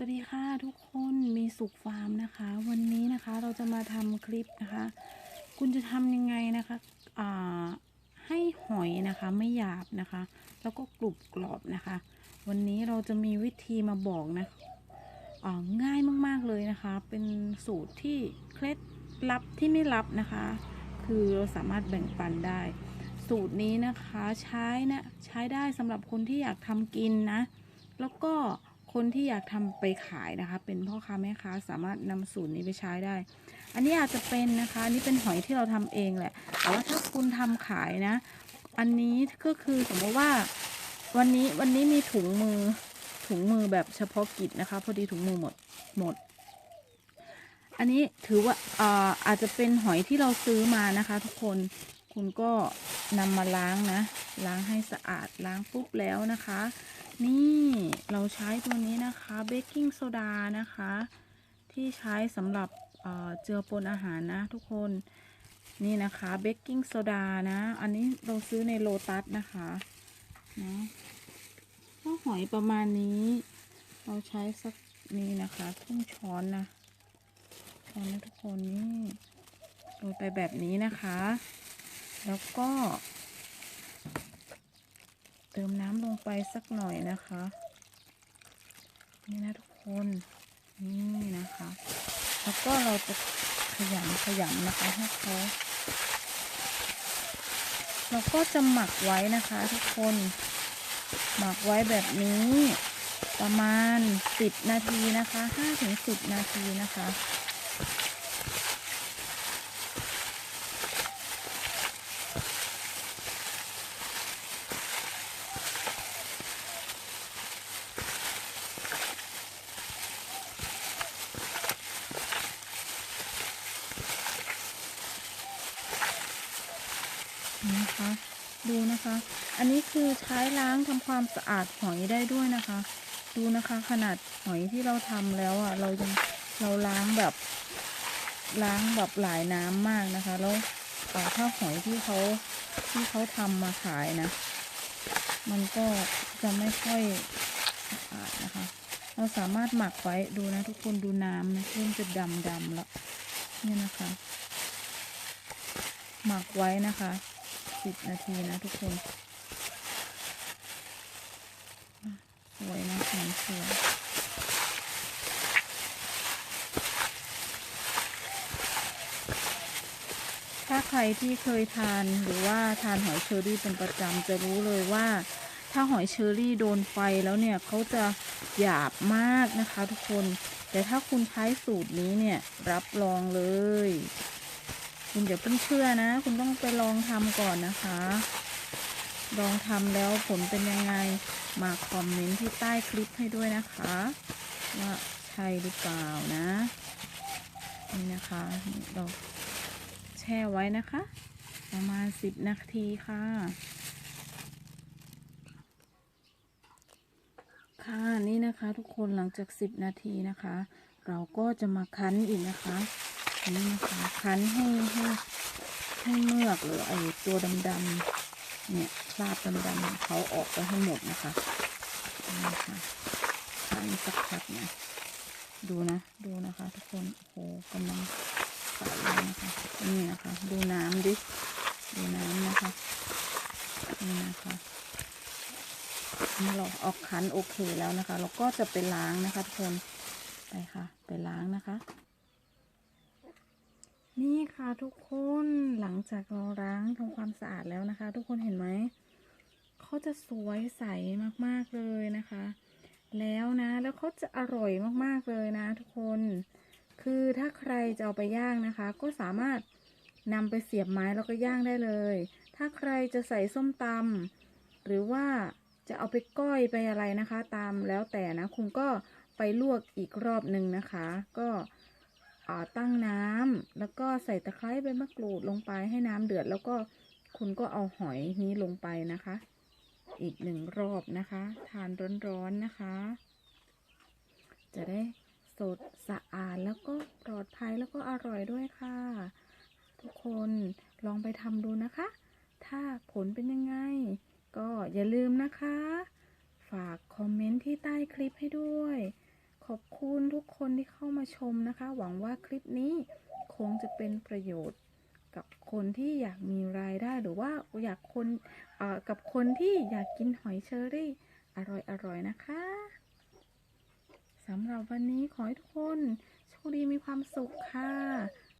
สวัสดีค่ะทุกคนมีสุขฟาร์มนะคะ วันนี้นะคะเราจะมาทำคลิปนะคะ คุณจะทำยังไงนะคะอ่าให้หอยนะคะไม่หยาบนะคะ แล้วก็กรุบกรอบนะคะ วันนี้เราจะมีวิธีมาบอกนะอ่าง่ายมากๆเลยนะคะ เป็นสูตรที่เคล็ดลับที่ไม่ลับนะคะ คือเราสามารถแบ่งปันได้ สูตรนี้นะคะใช้นะใช้ได้สำหรับคนที่อยากทำกินนะ แล้วก็ คนที่อยากทำไปขายนะคะ เป็นพ่อค้าแม่ค้าสามารถนำสูตรนี้ไปใช้ได้ อันนี้อาจจะเป็นนะคะนนี้เป็นหอยที่เราทำเองแหละแต่ว่าถ้าคุณทำขายนะ อันนี้ก็คือสมมติว่าวันนี้วันนี้มีถุงมือถุงมือแบบเฉพาะกิจนะคะ พอดีถุงมือหมดหมด อันนี้ถือว่าอ่าอาจจะเป็นหอยที่เราซื้อมานะคะ ทุกคนคุณก็นำมาล้างนะ ล้างให้สะอาดล้างปุ๊บแล้วนะคะ นี่เราใช้ตัวนี้นะคะเบกกิ้งโซดานะคะ ที่ใช้สำหรับเเจือปนอาหารนะทุกคนนี่นะคะเบกกิ้งโซดานะ อันนี้เราซื้อในโลตัสนะคะนะก็หอยประมาณนี้ เราใช้สักนี้นะคะครึ่งช้อนนะช้อนนะทุกคนนี่โรยไปแบบนี้นะคะ แล้วก็ ติมน้ำลงไปสักหน่อยนะคะ นี่นะทุกคน นี่นะคะ แล้วก็เราจะขยำขยำนะคะให้เขาเราก็จะหมักไว้นะคะ ทุกคน หมักไว้แบบนี้ ประมาณ 10 นาทีนะคะ5-10 นาทีนะคะนะคะ ดูนะคะ อันนี้คือใช้ล้างทำความสะอาดหอยได้ด้วยนะคะ ดูนะคะขนาดหอยที่เราทำแล้วอะ เรายังเราล้างแบบ ล้างแบบหลายน้ำมากนะคะ แล้วถ้าหอยที่เขาที่เขาทำมาขายนะ มันก็จะไม่ค่อยสะอาดนะคะ เราสามารถหมักไว้ดูนะทุกคนดูน้ำนะเริ่มจะดำดำแล้วนี่นะคะ หมักไว้นะคะ สิบนาทีนะทุกคน สวยนะหอมสวยถ้าใครที่เคยทานหรือว่าทานหอยเชอรี่เป็นประจำจะรู้เลยว่า ถ้าหอยเชอรี่โดนไฟแล้วเนี่ยเขาจะหยาบมากนะคะทุกคน แต่ถ้าคุณใช้สูตรนี้เนี่ยรับรองเลย คุณอย่าเพิ่งเชื่อนะ คุณต้องไปลองทำก่อนนะคะ ลองทำแล้วผลเป็นยังไง มาคอมเมนต์ที่ใต้คลิปให้ด้วยนะคะ ว่าใช่หรือเปล่านะ นี่นะคะเราแช่ไว้นะคะ ประมาณ10นาทีค่ะค่ะนี่นะคะทุกคนหลังจาก 10 นาทีนะคะ เราก็จะมาคั้นอีกนะคะ นี่นะคะคั้นให้ให้ให้เมือกหรือไอตัวดำๆเนี่ยคราบดำๆเขาออกไปให้หมดนะคะนี่นะคะคั้นสักพักเนี่ยดูนะดูนะคะ ทุกคนโอ้โหกำลังใสเลยนะคะนี่นะคะดูน้ำดิดูน้ำนะคะนี่นะคะนี่เราออกคั้นโอเคแล้วนะคะ เราก็จะไปล้างนะคะทุกคนไปค่ะ ไปล้างนะคะ นี่ค่ะทุกคนหลังจากเราล้างทำความสะอาดแล้วนะคะ ทุกคนเห็นไหมเขาจะสวยใสมากๆเลยนะคะ แล้วนะแล้วเขาจะอร่อยมากๆเลยนะ ทุกคน คือถ้าใครจะเอาไปย่างนะคะ ก็สามารถนำไปเสียบไม้แล้วก็ย่างได้เลย ถ้าใครจะใส่ส้มตำหรือว่าจะเอาไปก้อยไปอะไรนะคะ ตามแล้วแต่นะ คุณก็ไปลวกอีกรอบหนึ่งนะคะ ก็ ตั้งน้ำแล้วก็ใส่ตะไคร้ใบมะกรูดลงไปให้น้ำเดือด แล้วก็คุณก็เอาหอยนี้ลงไปนะคะ อีกหนึ่งรอบนะคะ ทานร้อนๆนะคะ จะได้สดสะอาดแล้วก็ปลอดภัยแล้วก็อร่อยด้วยค่ะ ทุกคนลองไปทำดูนะคะ ถ้าผลเป็นยังไง ก็อย่าลืมนะคะ ฝากคอมเมนต์ที่ใต้คลิปให้ด้วย ข ขอบคุณทุกคนที่เข้า มนะคะ หวังว่าคลิปนี้คงจะเป็นประโยชน์กับคนที่อยากมีรายได้หรือว่าอยากคนกับคนที่อยากกินหอยเชอรี่ อร่อยๆนะคะสำหรับวันนี้ขอให้ทุกคนโชคดีมีความสุขค่ะ